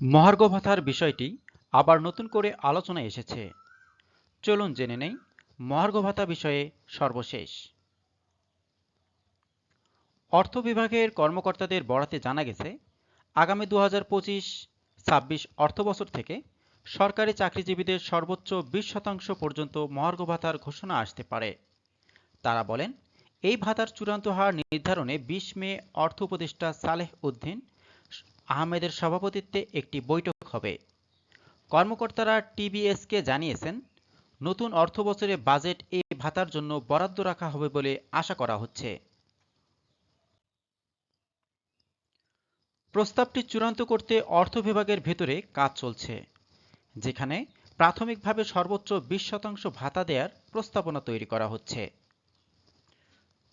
মহার্ঘ ভাতার বিষয়টি আবার নতুন করে আলোচনায় এসেছে। চলুন জেনে নেই মহার্ঘ ভাতা বিষয়ে সর্বশেষ। অর্থ বিভাগের কর্মকর্তাদের বরাতে জানা গেছে, আগামী দু হাজার পঁচিশ ছাব্বিশ অর্থবছর থেকে সরকারি চাকরিজীবীদের সর্বোচ্চ বিশ শতাংশ পর্যন্ত মহার্ঘ ভাতার ঘোষণা আসতে পারে। তারা বলেন, এই ভাতার চূড়ান্ত হার নির্ধারণে বিশ মে অর্থ উপদেষ্টা সালেহ উদ্দিন আহমেদের সভাপতিত্বে একটি বৈঠক হবে। কর্মকর্তারা টিবিএসকে জানিয়েছেন, নতুন অর্থ অর্থবছরে বাজেট এই ভাতার জন্য বরাদ্দ রাখা হবে বলে আশা করা হচ্ছে। প্রস্তাবটি চূড়ান্ত করতে অর্থ বিভাগের ভেতরে কাজ চলছে, যেখানে প্রাথমিকভাবে সর্বোচ্চ বিশ শতাংশ ভাতা দেওয়ার প্রস্তাবনা তৈরি করা হচ্ছে।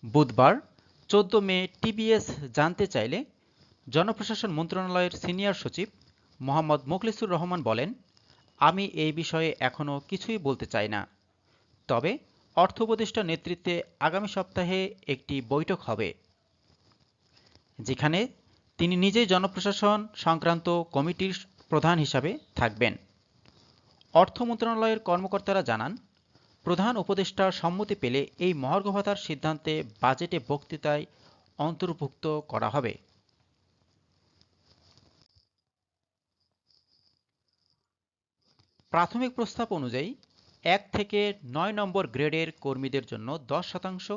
বুধবার, চোদ্দ মে টিবিএস জানতে চাইলে জনপ্রশাসন মন্ত্রণালয়ের সিনিয়র সচিব মোহাম্মদ মোখলিসুর রহমান বলেন, আমি এই বিষয়ে এখনও কিছুই বলতে চাই না। তবে অর্থ উপদেষ্টা নেতৃত্বে আগামী সপ্তাহে একটি বৈঠক হবে, যেখানে তিনি নিজেই জনপ্রশাসন সংক্রান্ত কমিটির প্রধান হিসাবে থাকবেন। অর্থ মন্ত্রণালয়ের কর্মকর্তারা জানান, প্রধান উপদেষ্টার সম্মতি পেলে এই মহার্ঘ ভাতার সিদ্ধান্তে বাজেটে বক্তৃতায় অন্তর্ভুক্ত করা হবে। প্রাথমিক প্রস্তাব অনুযায়ী এক থেকে নয় নম্বর গ্রেডের কর্মীদের জন্য দশ শতাংশ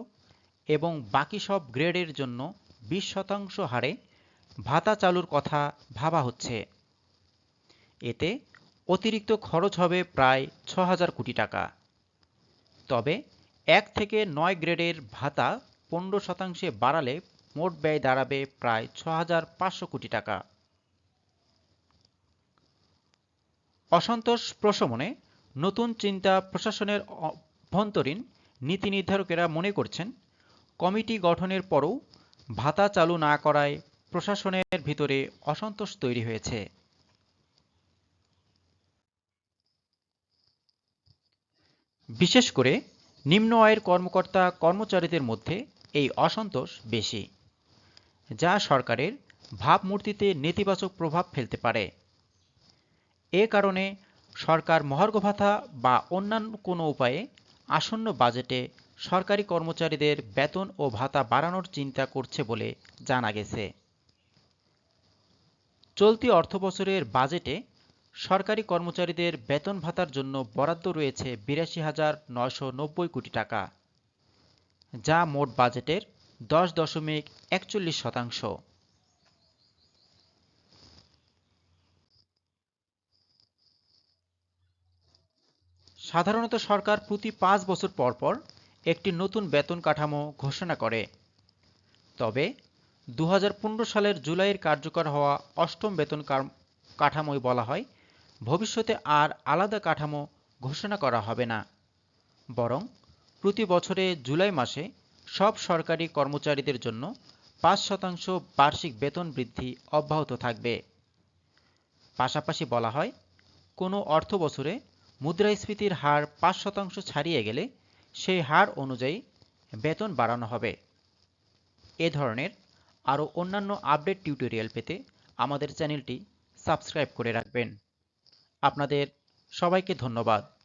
এবং বাকি সব গ্রেডের জন্য বিশ শতাংশ হারে ভাতা চালুর কথা ভাবা হচ্ছে। এতে অতিরিক্ত খরচ হবে প্রায় ছ হাজার কোটি টাকা। তবে এক থেকে নয় গ্রেডের ভাতা পনেরো শতাংশে বাড়ালে মোট ব্যয় দাঁড়াবে প্রায় ছ হাজার পাঁচশো কোটি টাকা। অসন্তোষ প্রশমনে নতুন চিন্তা প্রশাসনের অভ্যন্তরীণ নীতি নির্ধারকেরা মনে করছেন, কমিটি গঠনের পরও ভাতা চালু না করায় প্রশাসনের ভিতরে অসন্তোষ তৈরি হয়েছে। বিশেষ করে নিম্ন আয়ের কর্মকর্তা কর্মচারীদের মধ্যে এই অসন্তোষ বেশি, যা সরকারের ভাবমূর্তিতে নেতিবাচক প্রভাব ফেলতে পারে। এ কারণে সরকার মহার্ঘ ভাতা বা অন্যান্য কোনো উপায়ে আসন্ন বাজেটে সরকারি কর্মচারীদের বেতন ও ভাতা বাড়ানোর চিন্তা করছে বলে জানা গেছে। চলতি অর্থবছরের বাজেটে সরকারি কর্মচারীদের বেতন ভাতার জন্য বরাদ্দ রয়েছে বিরাশি হাজার নয়শো নব্বই কোটি টাকা, যা মোট বাজেটের দশ দশমিক একচল্লিশ শতাংশ। সাধারণত সরকার প্রতি পাঁচ বছর পর পর একটি নতুন বেতন কাঠামো ঘোষণা করে। তবে দু হাজার পনেরো সালের জুলাইয়ের কার্যকর হওয়া অষ্টম বেতন কাঠামোয় বলা হয়, ভবিষ্যতে আর আলাদা কাঠামো ঘোষণা করা হবে না। বরং, প্রতি বছরে জুলাই মাসে সব সরকারি কর্মচারীদের জন্য পাঁচ শতাংশ বার্ষিক বেতন বৃদ্ধি অব্যাহত থাকবে। পাশাপাশি বলা হয়, কোনো অর্থ বছরে মুদ্রাস্ফীতির হার পাঁচ শতাংশ ছাড়িয়ে গেলে সেই হার অনুযায়ী বেতন বাড়ানো হবে। এ ধরনের আরও অন্যান্য আপডেট টিউটোরিয়াল পেতে আমাদের চ্যানেলটি সাবস্ক্রাইব করে রাখবেন। আপনাদের সবাইকে ধন্যবাদ।